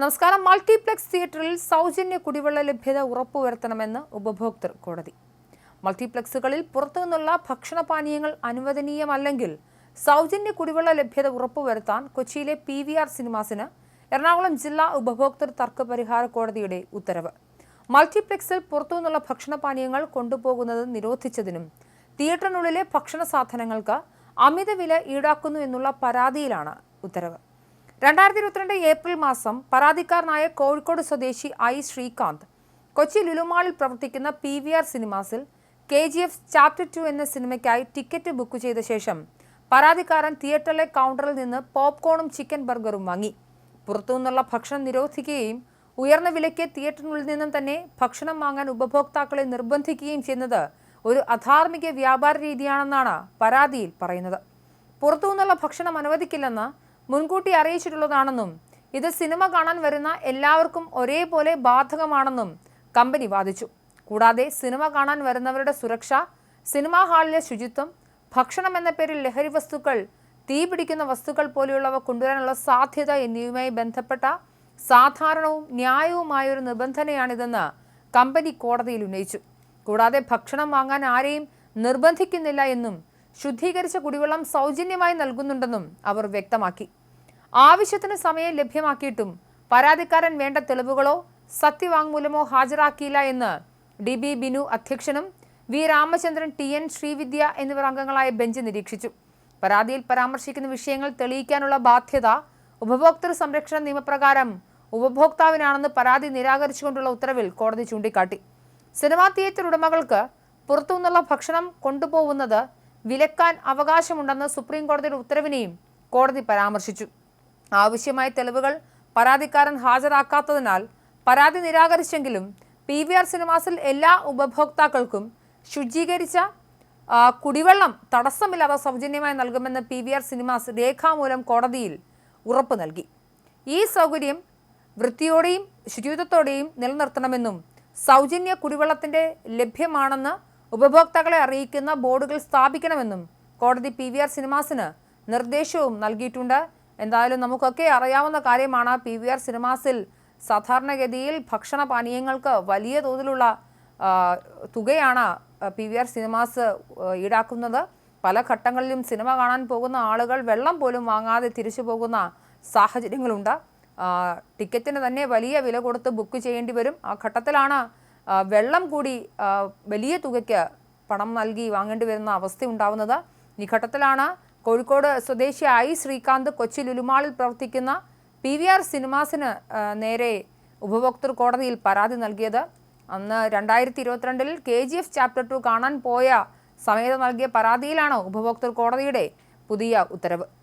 നമസ്കാരം. മൾട്ടിപ്ലക്സ് തിയേറ്ററിൽ സൗജന്യ കുടിവെള്ള ലഭ്യത ഉറപ്പുവരുത്തണമെന്ന് ഉപഭോക്തൃ കോടതി. മൾട്ടിപ്ലക്സുകളിൽ പുറത്തുനിന്നുള്ള ഭക്ഷണപാനീയങ്ങൾ അനുവദനീയമല്ലെങ്കിൽ സൗജന്യ കുടിവെള്ള ലഭ്യത ഉറപ്പുവരുത്താൻ കൊച്ചിയിലെ പി വി ആർ സിനിമാസിന് എറണാകുളം ജില്ലാ ഉപഭോക്തൃ തർക്ക പരിഹാര കോടതിയുടെ ഉത്തരവ്. മൾട്ടിപ്ലക്സിൽ പുറത്തുനിന്നുള്ള ഭക്ഷണപാനീയങ്ങൾ കൊണ്ടുപോകുന്നത് നിരോധിച്ചതിനും തിയേറ്ററിനുള്ളിലെ ഭക്ഷണ സാധനങ്ങൾക്ക് അമിത വില ഈടാക്കുന്നു എന്നുള്ള പരാതിയിലാണ് ഉത്തരവ്. രണ്ടായിരത്തി ഇരുപത്തിരണ്ട് ഏപ്രിൽ മാസം പരാതിക്കാരനായ കോഴിക്കോട് സ്വദേശി ഐ ശ്രീകാന്ത് കൊച്ചി ലുലുമാളിൽ പ്രവർത്തിക്കുന്ന പി വി ആർ സിനിമാസിൽ K G F chapter two എന്ന സിനിമയ്ക്കായി ടിക്കറ്റ് ബുക്ക് ചെയ്ത ശേഷം പരാതിക്കാരൻ തിയേറ്ററിലെ കൗണ്ടറിൽ നിന്ന് പോപ്കോണും ചിക്കൻ ബർഗറും വാങ്ങി. പുറത്തുനിന്നുള്ള ഭക്ഷണം നിരോധിക്കുകയും ഉയർന്ന വിലയ്ക്ക് തിയേറ്ററിനുള്ളിൽ നിന്നും തന്നെ ഭക്ഷണം വാങ്ങാൻ ഉപഭോക്താക്കളെ നിർബന്ധിക്കുകയും ചെയ്യുന്നത് ഒരു അധാർമിക വ്യാപാര രീതിയാണെന്നാണ് പരാതിയിൽ പറയുന്നത്. പുറത്തുനിന്നുള്ള ഭക്ഷണം അനുവദിക്കില്ലെന്ന് മുൻകൂട്ടി അറിയിച്ചിട്ടുള്ളതാണെന്നും ഇത് സിനിമ കാണാൻ വരുന്ന എല്ലാവർക്കും ഒരേപോലെ ബാധകമാണെന്നും കമ്പനി വാദിച്ചു. കൂടാതെ സിനിമ കാണാൻ വരുന്നവരുടെ സുരക്ഷ സിനിമാ ഹാളിലെ ശുചിത്വം ഭക്ഷണം എന്ന പേരിൽ ലഹരി വസ്തുക്കൾ തീപിടിക്കുന്ന വസ്തുക്കൾ പോലെയുള്ളവ കൊണ്ടുവരാനുള്ള സാധ്യത എന്നിവയുമായി ബന്ധപ്പെട്ട സാധാരണവും ന്യായവുമായ ഒരു നിബന്ധനയാണിതെന്ന് കമ്പനി കോടതിയിൽ ഉന്നയിച്ചു. കൂടാതെ ഭക്ഷണം വാങ്ങാൻ ആരെയും നിർബന്ധിക്കുന്നില്ല എന്നും ശുദ്ധീകരിച്ച കുടിവെള്ളം സൗജന്യമായി നൽകുന്നുണ്ടെന്നും അവർ വ്യക്തമാക്കി. ആവശ്യത്തിന് സമയം ലഭ്യമാക്കിയിട്ടും പരാതിക്കാരൻ വേണ്ട തെളിവുകളോ സത്യവാങ്മൂലമോ ഹാജരാക്കിയില്ല എന്ന് ഡി ബി ബിനു അധ്യക്ഷനും V Ramachandran T N Sreevidya എന്നിവർ അംഗങ്ങളായ ബെഞ്ച് നിരീക്ഷിച്ചു. പരാതിയിൽ പരാമർശിക്കുന്ന വിഷയങ്ങൾ തെളിയിക്കാനുള്ള ബാധ്യത ഉപഭോക്തൃ സംരക്ഷണ നിയമപ്രകാരം ഉപഭോക്താവിനാണെന്ന് പരാതി നിരാകരിച്ചുകൊണ്ടുള്ള ഉത്തരവിൽ കോടതി ചൂണ്ടിക്കാട്ടി. സിനിമാ തിയേറ്റർ ഉടമകൾക്ക് പുറത്തുനിന്നുള്ള ഭക്ഷണം കൊണ്ടുപോകുന്നത് വിലക്കാൻ അവകാശമുണ്ടെന്ന് സുപ്രീം കോടതിയുടെ ഉത്തരവിനെയും കോടതി പരാമർശിച്ചു. ആവശ്യമായ തെളിവുകൾ പരാതിക്കാരൻ ഹാജരാക്കാത്തതിനാൽ പരാതി നിരാകരിച്ചെങ്കിലും പി വി ആർ സിനിമാസിൽ എല്ലാ ഉപഭോക്താക്കൾക്കും ശുചീകരിച്ച കുടിവെള്ളം തടസ്സമില്ലാതെ സൗജന്യമായി നൽകുമെന്ന് പി വി ആർ സിനിമാസ് രേഖാമൂലം കോടതിയിൽ ഉറപ്പു നൽകി. ഈ സൗകര്യം വൃത്തിയോടെയും ശുചിത്വത്തോടെയും നിലനിർത്തണമെന്നും സൗജന്യ കുടിവെള്ളത്തിന്റെ ലഭ്യമാണെന്ന് ഉപഭോക്താക്കളെ അറിയിക്കുന്ന ബോർഡുകൾ സ്ഥാപിക്കണമെന്നും കോടതി പി വി ആർ സിനിമാസിന് നിർദ്ദേശവും നൽകിയിട്ടുണ്ട്. എന്തായാലും നമുക്കൊക്കെ അറിയാവുന്ന കാര്യമാണ് പി വി ആർ സിനിമാസിൽ സാധാരണഗതിയിൽ ഭക്ഷണ പാനീയങ്ങൾക്ക് വലിയ തോതിലുള്ള തുകയാണ് പി വി ആർ സിനിമാസ് ഈടാക്കുന്നത്. പല ഘട്ടങ്ങളിലും സിനിമ കാണാൻ പോകുന്ന ആളുകൾ വെള്ളം പോലും വാങ്ങാതെ തിരിച്ചു പോകുന്ന സാഹചര്യങ്ങളുണ്ട്. ടിക്കറ്റിന് തന്നെ വലിയ വില കൊടുത്ത് ബുക്ക് ചെയ്യേണ്ടി വരും. ആ ഘട്ടത്തിലാണ് വെള്ളം കൂടി വലിയ തുകയ്ക്ക് പണം നൽകി വാങ്ങേണ്ടി വരുന്ന അവസ്ഥ ഉണ്ടാവുന്നത് ഈ ഘട്ടത്തിലാണ് കോഴിക്കോട് സ്വദേശിയായി ശ്രീകാന്ത് കൊച്ചി ലുലുമാളിൽ പ്രവർത്തിക്കുന്ന പി വി ആർ സിനിമാസിന് നേരെ ഉപഭോക്തൃ കോടതിയിൽ പരാതി നൽകിയത്. അന്ന് രണ്ടായിരത്തി ഇരുപത്തിരണ്ടിൽ K G F chapter two കാണാൻ പോയ സമയത്ത് നൽകിയ പരാതിയിലാണ് ഉപഭോക്തൃ കോടതിയുടെ പുതിയ ഉത്തരവ്.